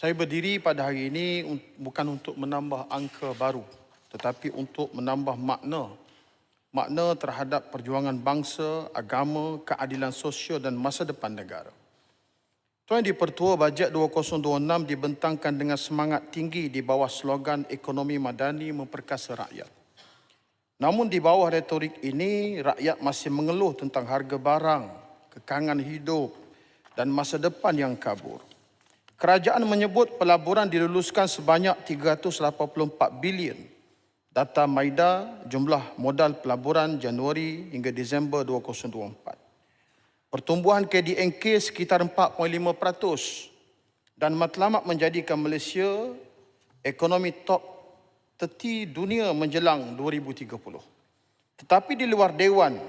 Saya berdiri pada hari ini bukan untuk menambah angka baru, tetapi untuk menambah makna. Makna terhadap perjuangan bangsa, agama, keadilan sosial dan masa depan negara. Tuan di Pertua Bajet 2026 dibentangkan dengan semangat tinggi di bawah slogan ekonomi madani memperkasa rakyat. Namun di bawah retorik ini, rakyat masih mengeluh tentang harga barang, kekangan hidup dan masa depan yang kabur. Kerajaan menyebut pelaburan diluluskan sebanyak 384 bilion. Data Maida jumlah modal pelaburan Januari hingga Disember 2024. Pertumbuhan KDNK sekitar 4.5% dan matlamat menjadikan Malaysia ekonomi top 30 dunia menjelang 2030. Tetapi di luar dewan,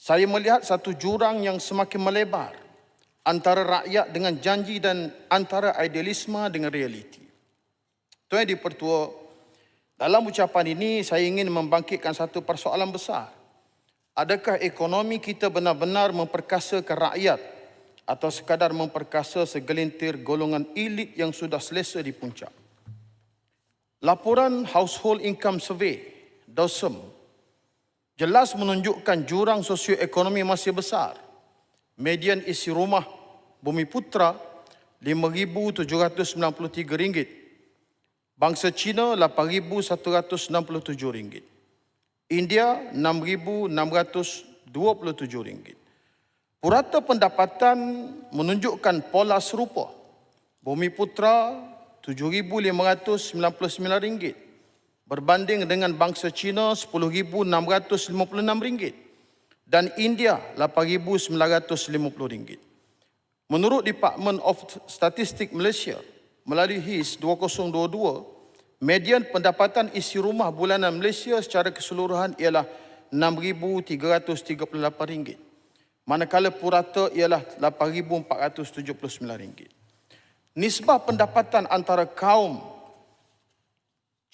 saya melihat satu jurang yang semakin melebar antara rakyat dengan janji dan antara idealisme dengan realiti. Tuan di Pertua, dalam ucapan ini saya ingin membangkitkan satu persoalan besar. Adakah ekonomi kita benar-benar memperkasakan rakyat atau sekadar memperkasa segelintir golongan elit yang sudah selesa di puncak? Laporan Household Income Survey, DOSM, jelas menunjukkan jurang sosioekonomi masih besar. Median isi rumah Bumi Putra RM5,793. Bangsa Cina RM8,167. India RM6,627. Purata pendapatan menunjukkan pola serupa. Bumi Putra RM7,599 berbanding dengan bangsa Cina RM10,656 dan India RM8,950. Menurut Department of Statistik Malaysia, melalui HIS 2022, median pendapatan isi rumah bulanan Malaysia secara keseluruhan ialah RM6,338. Manakala purata ialah RM8,479. Nisbah pendapatan antara kaum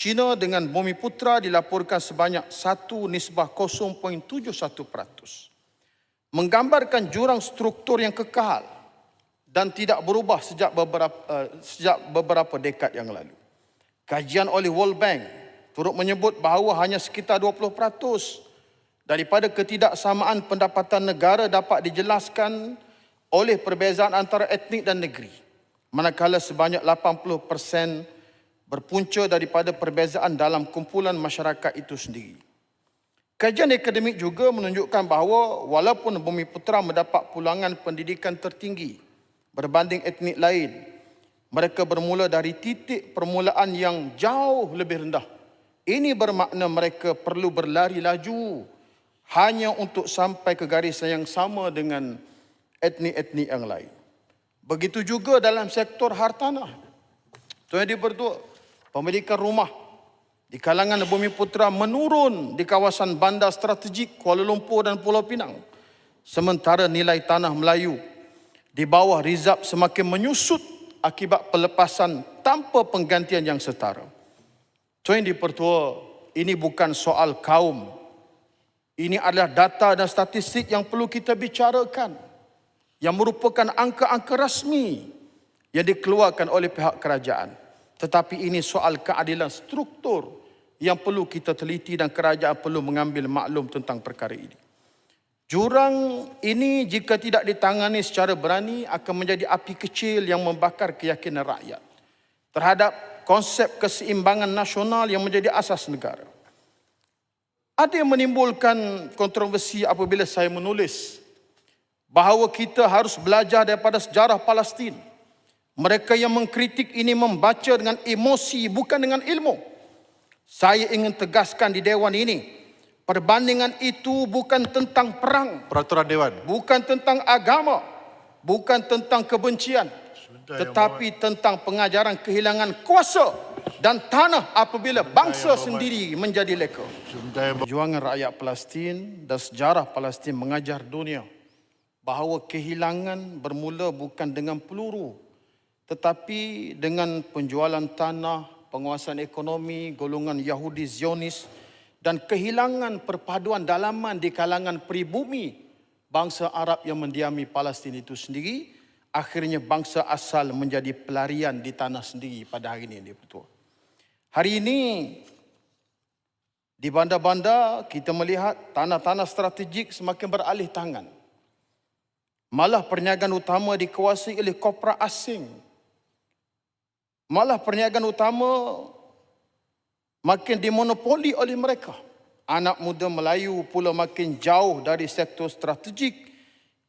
Cina dengan Bumi Putra dilaporkan sebanyak satu nisbah 0.71%. Menggambarkan jurang struktur yang kekal dan tidak berubah sejak beberapa uh, sejak beberapa dekad yang lalu. Kajian oleh World Bank turut menyebut bahawa hanya sekitar 20% daripada ketidaksamaan pendapatan negara dapat dijelaskan oleh perbezaan antara etnik dan negeri. Manakala sebanyak 80% berpunca daripada perbezaan dalam kumpulan masyarakat itu sendiri. Kajian akademik juga menunjukkan bahawa walaupun Bumi Putra mendapat pulangan pendidikan tertinggi berbanding etnik lain, mereka bermula dari titik permulaan yang jauh lebih rendah. Ini bermakna mereka perlu berlari laju hanya untuk sampai ke garisan yang sama dengan etnik-etnik yang lain. Begitu juga dalam sektor hartanah. Tuan Di Berdua, pemilikan rumah di kalangan Bumi Putra menurun di kawasan bandar strategik Kuala Lumpur dan Pulau Pinang. Sementara nilai tanah Melayu di bawah rizab semakin menyusut akibat pelepasan tanpa penggantian yang setara. Tuan Di Pertua, ini bukan soal kaum. Ini adalah data dan statistik yang perlu kita bicarakan. Yang merupakan angka-angka rasmi yang dikeluarkan oleh pihak kerajaan. Tetapi ini soal keadilan struktur yang perlu kita teliti dan kerajaan perlu mengambil maklum tentang perkara ini. Jurang ini jika tidak ditangani secara berani akan menjadi api kecil yang membakar keyakinan rakyat terhadap konsep keseimbangan nasional yang menjadi asas negara. Ada yang menimbulkan kontroversi apabila saya menulis bahawa kita harus belajar daripada sejarah Palestin. Mereka yang mengkritik ini membaca dengan emosi bukan dengan ilmu. Saya ingin tegaskan di dewan ini, perbandingan itu bukan tentang perang, Peraturan Dewan. bukan tentang agama, bukan tentang kebencian, tetapi tentang pengajaran kehilangan kuasa dan tanah apabila bangsa sendiri menjadi leka. Perjuangan rakyat Palestin dan sejarah Palestin mengajar dunia bahawa kehilangan bermula bukan dengan peluru tetapi dengan penjualan tanah, penguasaan ekonomi, golongan Yahudi Zionis dan kehilangan perpaduan dalaman di kalangan pribumi bangsa Arab yang mendiami Palestin itu sendiri akhirnya bangsa asal menjadi pelarian di tanah sendiri pada hari ini, Yang Pertua. Hari ini, di bandar-bandar, kita melihat tanah-tanah strategik semakin beralih tangan. Malah perniagaan utama dikuasai oleh korporat asing. Malah perniagaan utama makin dimonopoli oleh mereka. Anak muda Melayu pula makin jauh dari sektor strategik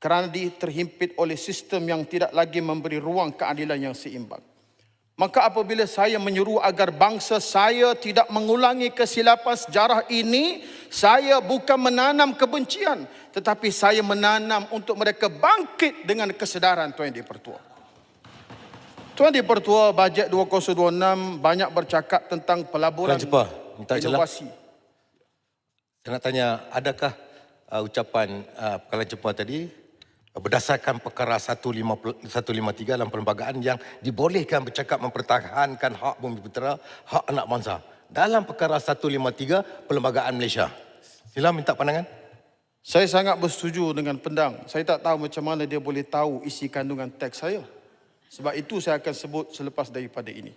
kerana terhimpit oleh sistem yang tidak lagi memberi ruang keadilan yang seimbang. Maka apabila saya menyuruh agar bangsa saya tidak mengulangi kesilapan sejarah ini, saya bukan menanam kebencian, tetapi saya menanam untuk mereka bangkit dengan kesedaran Tuan Di Pertua. Tuan Di Pertua, bajet 2026 banyak bercakap tentang pelaburan Tuan Cepa, minta inovasi. Saya nak tanya, adakah uh, ucapan uh, Pekalan Cepa tadi berdasarkan perkara 153 dalam perlembagaan yang dibolehkan bercakap mempertahankan hak bumi putera, hak anak bangsa. Dalam perkara 153 perlembagaan Malaysia. Sila minta pandangan. Saya sangat bersetuju dengan pendang. Saya tak tahu macam mana dia boleh tahu isi kandungan teks saya. Sebab itu saya akan sebut selepas daripada ini.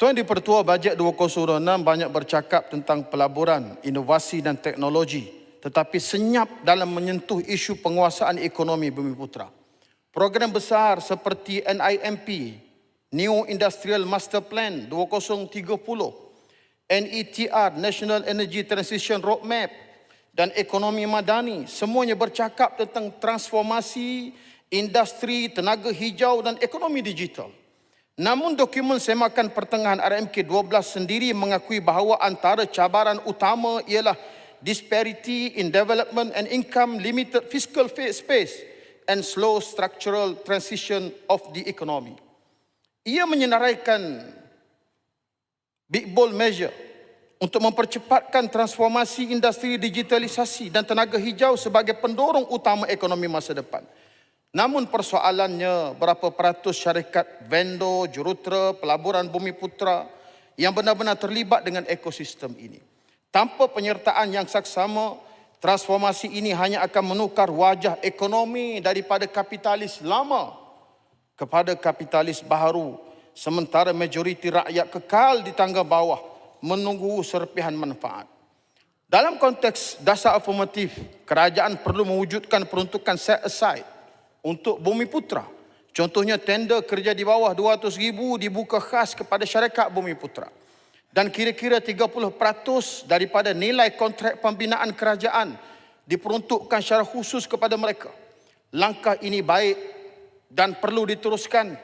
Tuan di Pertua Bajet 2026 banyak bercakap tentang pelaburan, inovasi dan teknologi tetapi senyap dalam menyentuh isu penguasaan ekonomi Bumi Putra. Program besar seperti NIMP, New Industrial Master Plan 2030, NETR, National Energy Transition Roadmap dan ekonomi madani semuanya bercakap tentang transformasi industri, tenaga hijau dan ekonomi digital. Namun dokumen semakan pertengahan RMK 12 sendiri mengakui bahawa antara cabaran utama ialah disparity in development and income, limited fiscal space, and slow structural transition of the economy. Ia menyenaraikan big bold measure untuk mempercepatkan transformasi industri digitalisasi dan tenaga hijau sebagai pendorong utama ekonomi masa depan. Namun persoalannya berapa peratus syarikat vendor, jurutera, pelaburan bumi putra yang benar-benar terlibat dengan ekosistem ini. Tanpa penyertaan yang saksama, transformasi ini hanya akan menukar wajah ekonomi daripada kapitalis lama kepada kapitalis baru sementara majoriti rakyat kekal di tangga bawah menunggu serpihan manfaat. Dalam konteks dasar afirmatif, kerajaan perlu mewujudkan peruntukan set aside untuk bumi putra. Contohnya tender kerja di bawah 200 ribu dibuka khas kepada syarikat bumi putra dan kira-kira 30% daripada nilai kontrak pembinaan kerajaan diperuntukkan secara khusus kepada mereka. Langkah ini baik dan perlu diteruskan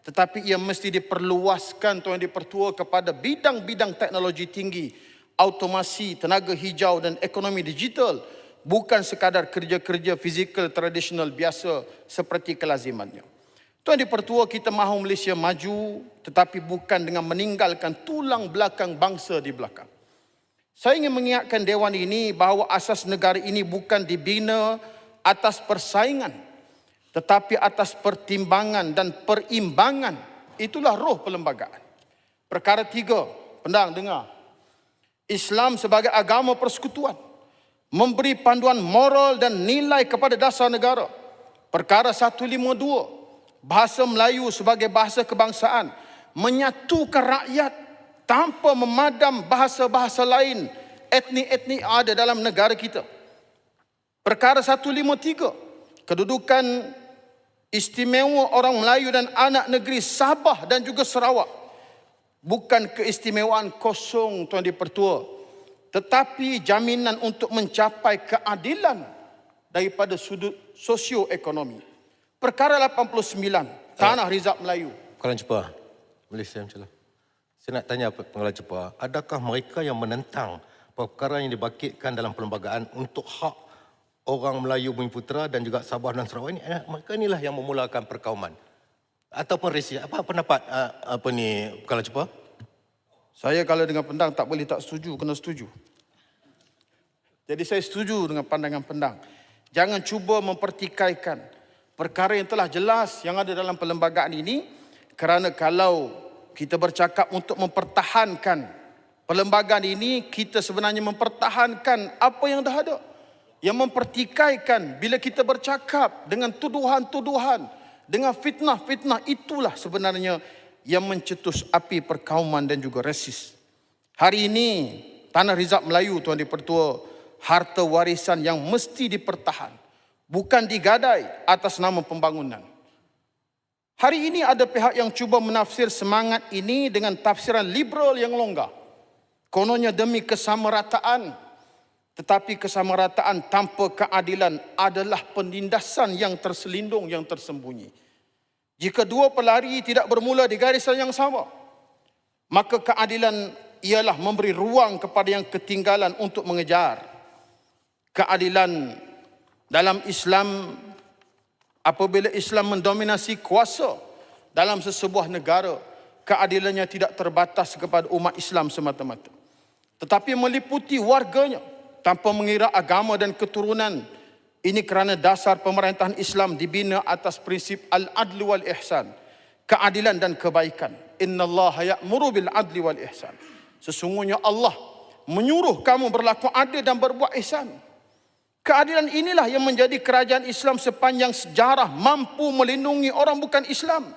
tetapi ia mesti diperluaskan tuan dipertua kepada bidang-bidang teknologi tinggi, automasi, tenaga hijau dan ekonomi digital bukan sekadar kerja-kerja fizikal tradisional biasa seperti kelazimannya. Tuan di Pertua kita mahu Malaysia maju tetapi bukan dengan meninggalkan tulang belakang bangsa di belakang. Saya ingin mengingatkan Dewan ini bahawa asas negara ini bukan dibina atas persaingan tetapi atas pertimbangan dan perimbangan. Itulah roh perlembagaan. Perkara tiga, pendang dengar. Islam sebagai agama persekutuan memberi panduan moral dan nilai kepada dasar negara. Perkara 152 bahasa Melayu sebagai bahasa kebangsaan menyatukan rakyat tanpa memadam bahasa-bahasa lain etnik-etnik ada dalam negara kita. Perkara 153, kedudukan istimewa orang Melayu dan anak negeri Sabah dan juga Sarawak bukan keistimewaan kosong Tuan Di Pertua tetapi jaminan untuk mencapai keadilan daripada sudut sosioekonomi. Perkara 89, Tanah uh, Rizab Melayu. Pengalaman cepat. Boleh saya macam Saya nak tanya pengalaman cepat. Adakah mereka yang menentang perkara yang dibangkitkan dalam perlembagaan untuk hak orang Melayu Bumi Putera dan juga Sabah dan Sarawak ini, eh, mereka inilah yang memulakan perkauman. Ataupun resi. Apa pendapat uh, apa ni pengalaman cepat? Saya kalau dengan pendang tak boleh tak setuju, kena setuju. Jadi saya setuju dengan pandangan pendang. Jangan cuba mempertikaikan perkara yang telah jelas yang ada dalam perlembagaan ini kerana kalau kita bercakap untuk mempertahankan perlembagaan ini kita sebenarnya mempertahankan apa yang dah ada yang mempertikaikan bila kita bercakap dengan tuduhan-tuduhan dengan fitnah-fitnah itulah sebenarnya yang mencetus api perkauman dan juga resis. Hari ini Tanah Rizab Melayu Tuan Dipertua harta warisan yang mesti dipertahan bukan digadai atas nama pembangunan. Hari ini ada pihak yang cuba menafsir semangat ini dengan tafsiran liberal yang longgar. Kononnya demi kesamarataan tetapi kesamarataan tanpa keadilan adalah penindasan yang terselindung, yang tersembunyi. Jika dua pelari tidak bermula di garisan yang sama, maka keadilan ialah memberi ruang kepada yang ketinggalan untuk mengejar. Keadilan dalam Islam apabila Islam mendominasi kuasa dalam sesebuah negara, keadilannya tidak terbatas kepada umat Islam semata-mata. Tetapi meliputi warganya tanpa mengira agama dan keturunan. Ini kerana dasar pemerintahan Islam dibina atas prinsip al-adlu wal ihsan. Keadilan dan kebaikan. Inna Allah ya'muru bil adli wal ihsan. Sesungguhnya Allah menyuruh kamu berlaku adil dan berbuat ihsan. Keadilan inilah yang menjadi kerajaan Islam sepanjang sejarah mampu melindungi orang bukan Islam.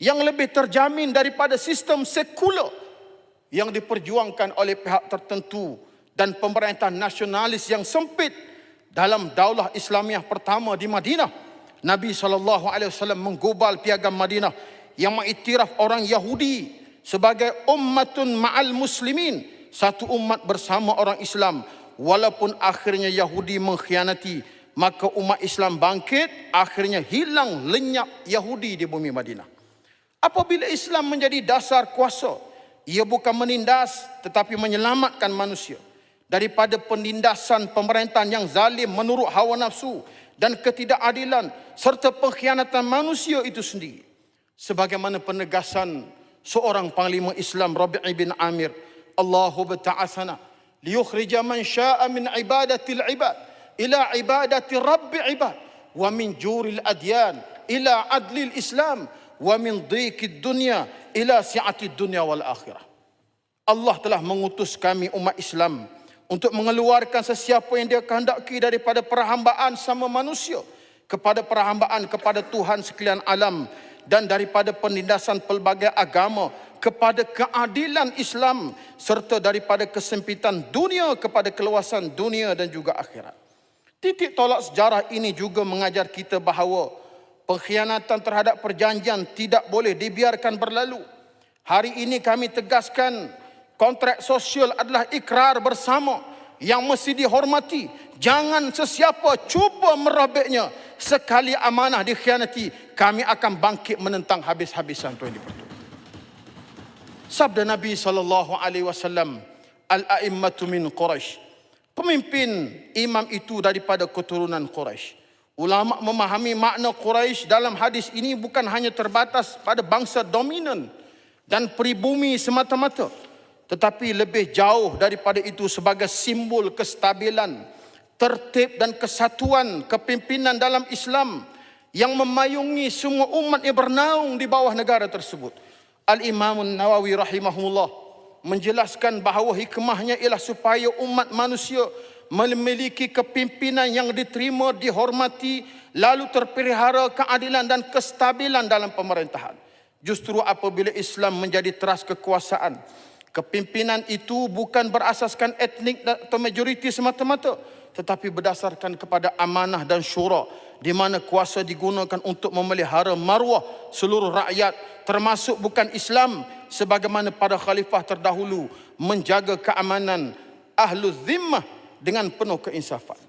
Yang lebih terjamin daripada sistem sekular yang diperjuangkan oleh pihak tertentu dan pemerintahan nasionalis yang sempit dalam daulah Islamiah pertama di Madinah. Nabi SAW menggobal piagam Madinah yang mengiktiraf orang Yahudi sebagai ummatun ma'al muslimin. Satu umat bersama orang Islam. Walaupun akhirnya Yahudi mengkhianati, maka umat Islam bangkit, akhirnya hilang lenyap Yahudi di bumi Madinah. Apabila Islam menjadi dasar kuasa, ia bukan menindas tetapi menyelamatkan manusia daripada penindasan pemerintahan yang zalim menurut hawa nafsu dan ketidakadilan serta pengkhianatan manusia itu sendiri. Sebagaimana penegasan seorang panglima Islam Rabi' bin Amir, Allahu bata'athana liyukhrija man sya'a min ibadatil ibad ila ibadati rabbi ibad wa min juril adyan ila adlil islam wa min dhiqid dunya ila si'atid dunya wal akhirah. Allah telah mengutus kami umat Islam untuk mengeluarkan sesiapa yang dia kehendaki daripada perhambaan sama manusia kepada perhambaan kepada Tuhan sekalian alam dan daripada penindasan pelbagai agama kepada keadilan Islam serta daripada kesempitan dunia kepada keluasan dunia dan juga akhirat. Titik tolak sejarah ini juga mengajar kita bahawa pengkhianatan terhadap perjanjian tidak boleh dibiarkan berlalu. Hari ini kami tegaskan kontrak sosial adalah ikrar bersama yang mesti dihormati. Jangan sesiapa cuba merobeknya. Sekali amanah dikhianati, kami akan bangkit menentang habis-habisan tuan dipertua. Sabda Nabi sallallahu alaihi wasallam, al-a'immatu min Quraisy. Pemimpin imam itu daripada keturunan Quraisy. Ulama memahami makna Quraisy dalam hadis ini bukan hanya terbatas pada bangsa dominan dan peribumi semata-mata tetapi lebih jauh daripada itu sebagai simbol kestabilan, tertib dan kesatuan kepimpinan dalam Islam yang memayungi semua umat yang bernaung di bawah negara tersebut. Al-Imam Nawawi rahimahullah menjelaskan bahawa hikmahnya ialah supaya umat manusia memiliki kepimpinan yang diterima, dihormati, lalu terpelihara keadilan dan kestabilan dalam pemerintahan. Justru apabila Islam menjadi teras kekuasaan, Kepimpinan itu bukan berasaskan etnik atau majoriti semata-mata tetapi berdasarkan kepada amanah dan syura di mana kuasa digunakan untuk memelihara maruah seluruh rakyat termasuk bukan Islam sebagaimana pada khalifah terdahulu menjaga keamanan ahlu zimmah dengan penuh keinsafan.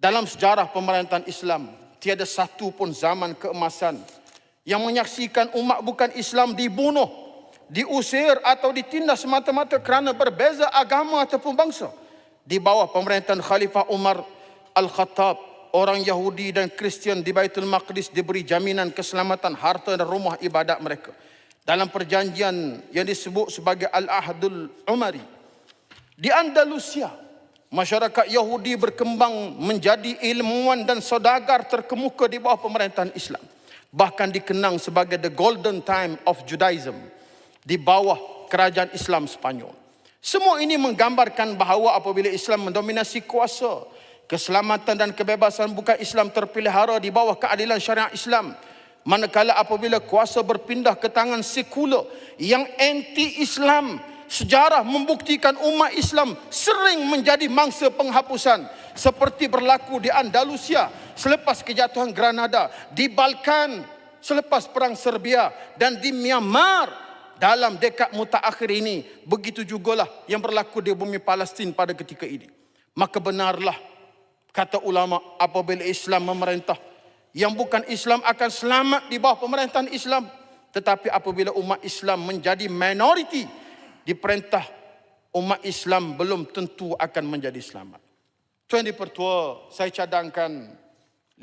Dalam sejarah pemerintahan Islam tiada satu pun zaman keemasan yang menyaksikan umat bukan Islam dibunuh diusir atau ditindas semata-mata kerana berbeza agama ataupun bangsa. Di bawah pemerintahan Khalifah Umar Al-Khattab, orang Yahudi dan Kristian di Baitul Maqdis diberi jaminan keselamatan harta dan rumah ibadat mereka. Dalam perjanjian yang disebut sebagai Al-Ahdul Umari. Di Andalusia, masyarakat Yahudi berkembang menjadi ilmuwan dan saudagar terkemuka di bawah pemerintahan Islam. Bahkan dikenang sebagai the golden time of Judaism di bawah kerajaan Islam Spanyol. Semua ini menggambarkan bahawa apabila Islam mendominasi kuasa, keselamatan dan kebebasan bukan Islam terpelihara di bawah keadilan syariat Islam, Manakala apabila kuasa berpindah ke tangan sekular yang anti-Islam, sejarah membuktikan umat Islam sering menjadi mangsa penghapusan seperti berlaku di Andalusia selepas kejatuhan Granada, di Balkan selepas perang Serbia dan di Myanmar dalam dekad mutaakhir ini begitu jugalah yang berlaku di bumi Palestin pada ketika ini. Maka benarlah kata ulama apabila Islam memerintah yang bukan Islam akan selamat di bawah pemerintahan Islam. Tetapi apabila umat Islam menjadi minoriti diperintah umat Islam belum tentu akan menjadi selamat. Tuan Dipertua saya cadangkan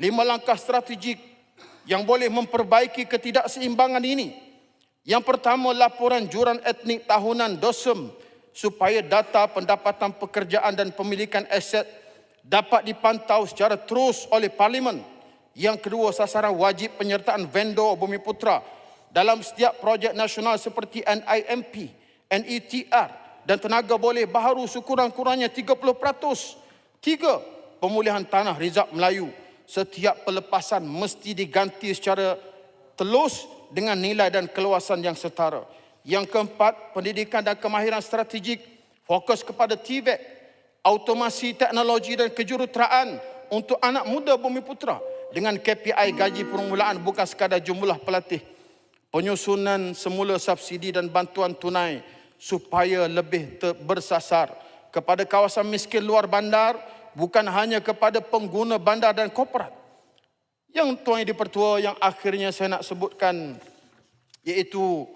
lima langkah strategik yang boleh memperbaiki ketidakseimbangan ini yang pertama laporan juran etnik tahunan DOSEM supaya data pendapatan pekerjaan dan pemilikan aset dapat dipantau secara terus oleh parlimen. Yang kedua sasaran wajib penyertaan vendor Bumi Putra dalam setiap projek nasional seperti NIMP, NETR dan tenaga boleh baharu sekurang-kurangnya 30%. Tiga, pemulihan tanah Rizab Melayu. Setiap pelepasan mesti diganti secara telus dengan nilai dan keluasan yang setara. Yang keempat, pendidikan dan kemahiran strategik fokus kepada TVET, automasi teknologi dan kejuruteraan untuk anak muda bumi putra dengan KPI gaji permulaan bukan sekadar jumlah pelatih. Penyusunan semula subsidi dan bantuan tunai supaya lebih ter- bersasar kepada kawasan miskin luar bandar bukan hanya kepada pengguna bandar dan korporat yang Tuan Yang Dipertua yang akhirnya saya nak sebutkan iaitu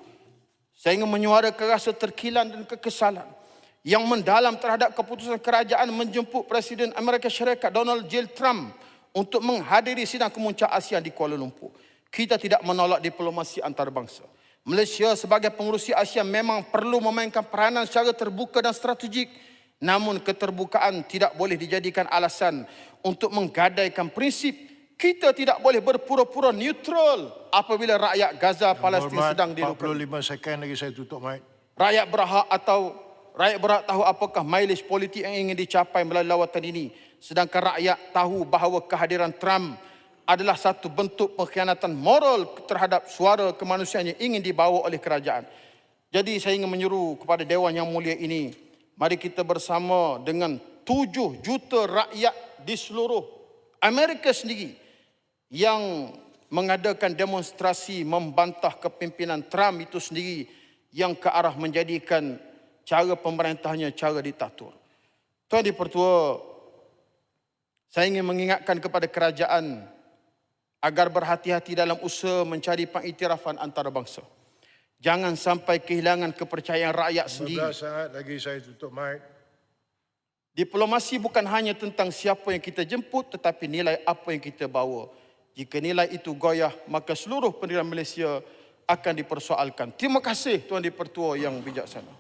saya ingin menyuarakan rasa terkilan dan kekesalan yang mendalam terhadap keputusan kerajaan menjemput Presiden Amerika Syarikat Donald J. Trump untuk menghadiri sidang kemuncak ASEAN di Kuala Lumpur. Kita tidak menolak diplomasi antarabangsa. Malaysia sebagai pengurusi ASEAN memang perlu memainkan peranan secara terbuka dan strategik namun keterbukaan tidak boleh dijadikan alasan untuk menggadaikan prinsip kita tidak boleh berpura-pura neutral apabila rakyat Gaza Palestin Hormat, sedang dilukai. 45 second lagi saya tutup mic. Rakyat berhak atau rakyat berhak tahu apakah mileage politik yang ingin dicapai melalui lawatan ini. Sedangkan rakyat tahu bahawa kehadiran Trump adalah satu bentuk pengkhianatan moral terhadap suara kemanusiaan yang ingin dibawa oleh kerajaan. Jadi saya ingin menyuruh kepada Dewan Yang Mulia ini, mari kita bersama dengan 7 juta rakyat di seluruh Amerika sendiri yang mengadakan demonstrasi membantah kepimpinan Trump itu sendiri yang ke arah menjadikan cara pemerintahnya cara diktator. Tuan Dipertua, saya ingin mengingatkan kepada kerajaan agar berhati-hati dalam usaha mencari pengiktirafan antarabangsa. Jangan sampai kehilangan kepercayaan rakyat sendiri. 15 saat lagi saya tutup mic. Diplomasi bukan hanya tentang siapa yang kita jemput tetapi nilai apa yang kita bawa. Jika nilai itu goyah, maka seluruh pendirian Malaysia akan dipersoalkan. Terima kasih Tuan Dipertua yang bijaksana.